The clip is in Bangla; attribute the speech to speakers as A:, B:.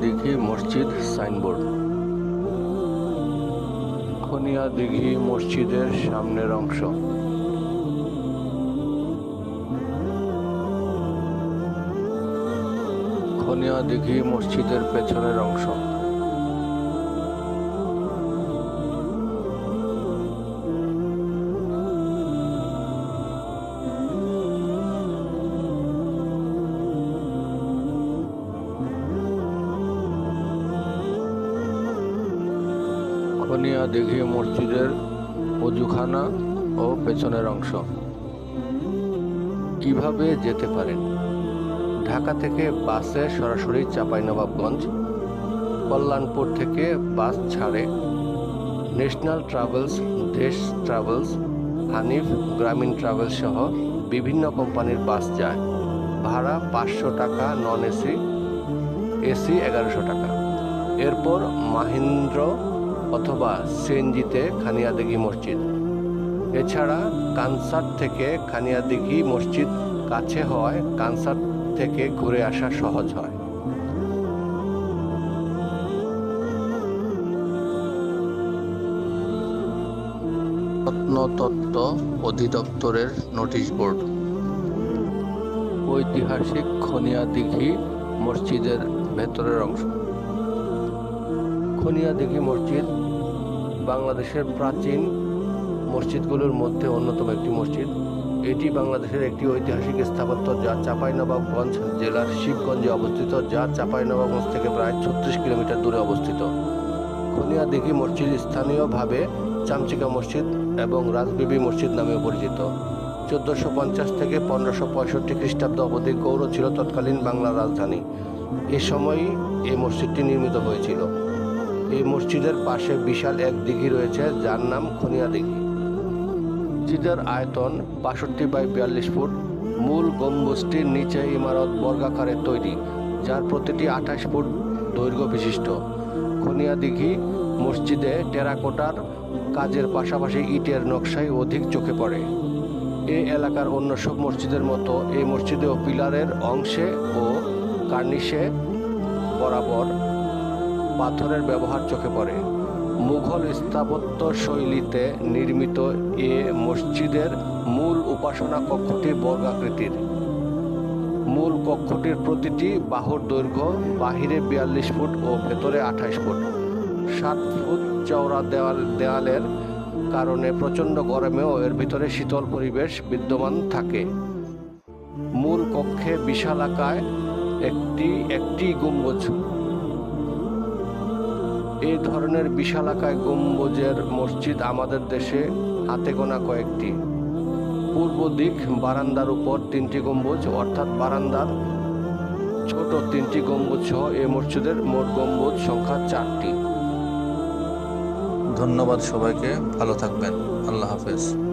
A: দিঘি মসজিদ সাইনবোর্ড। খনিয়া দিঘি মসজিদের সামনের অংশ। খনিয়া দিঘি মসজিদের পেছনের অংশ। খনিয়া দিঘি মসজিদের অজুখানা ও পেছনের অংশ। কীভাবে যেতে পারেন? ঢাকা থেকে বাসে সরাসরি চাঁপাইনবাবগঞ্জ, কল্যাণপুর থেকে বাস ছাড়ে national travels, Desh travels, Hanif Grameen travels সহ বিভিন্ন কোম্পানির বাস যায়। ভাড়া পাঁচশো টাকা, নন এসি এসি এগারোশো টাকা। এরপর মাহিন্দ্র অথবা সিএনজিতে খানিয়াদিঘি মসজিদ। এছাড়া কানসার থেকে খানিয়াদিঘি মসজিদ কাছে হওয়ায় কানসার থেকে ঘুরে আসা সহজ হয়। প্রত্নতত্ত্ব অধিদপ্তরের নোটিশ বোর্ড। ঐতিহাসিক খনিয়াদিঘি মসজিদের ভেতরের অংশ। খনিয়াদিঘি মসজিদ বাংলাদেশের প্রাচীন মসজিদগুলোর মধ্যে অন্যতম একটি মসজিদ। এটি বাংলাদেশের একটি ঐতিহাসিক স্থাপত্য যা চাঁপাইনবাবগঞ্জ জেলার শিবগঞ্জে অবস্থিত, যা চাঁপাইনবাবগঞ্জ থেকে প্রায় ছত্রিশ কিলোমিটার দূরে অবস্থিত। খনিয়াদিঘি মসজিদ স্থানীয়ভাবে চামচিকা মসজিদ এবং রাজবিবি মসজিদ নামেও পরিচিত। চোদ্দোশো পঞ্চাশ থেকে পনেরোশো পঁয়ষট্টি খ্রিস্টাব্দ অবধি গৌর ছিল তৎকালীন বাংলার রাজধানী। এ সময়ই এই মসজিদটি নির্মিত হয়েছিল। এই মসজিদের পাশে বিশাল এক দিঘি রয়েছে, যার নাম খনিয়া দিঘি। মসজিদের আয়তন বাষট্টি বাই বিয়াল্লিশ ফুট, মূল গম্বুজটির নিচে ইমারত বর্গাকারে তৈরি, যার প্রতিটি আঠাশ ফুট দৈর্ঘ্য বিশিষ্ট। খনিয়া দিঘি মসজিদে টেরাকোটার কাজের পাশাপাশি ইটের নকশাই অধিক চোখে পড়ে। এই এলাকার অন্য সব মসজিদের মতো এই মসজিদেও পিলারের অংশে ও কার্নিশে বরাবর পাথরের ব্যবহার চোখে পড়ে। মুঘল স্থাপত্য শৈলীতে নির্মিত এ মসজিদের মূল উপাসনা কক্ষটি বর্গাকৃতির। মূল কক্ষটির প্রতিটি বাহুর দৈর্ঘ্য বাহিরে বিয়াল্লিশ ফুট ও ভেতরে আঠাশ ফুট। সাত ফুট চওড়া দেওয়াল দেওয়ালের কারণে প্রচণ্ড গরমেও এর ভিতরে শীতল পরিবেশ বিদ্যমান থাকে। মূল কক্ষে বিশালাকায় একটি একটি গম্বুজ। এই ধরনের বিশালাকায় গম্বুজের মসজিদ আমাদের দেশে হাতে গোনা কয়েকটি। পূর্ব দিক বারান্দার উপর তিনটি গম্বুজ, অর্থাৎ বারান্দার ছোট তিনটি গম্বুজ সহ এই মসজিদের মোট গম্বুজ সংখ্যা চারটি।
B: ধন্যবাদ সবাইকে, ভালো থাকবেন। আল্লাহ হাফেজ।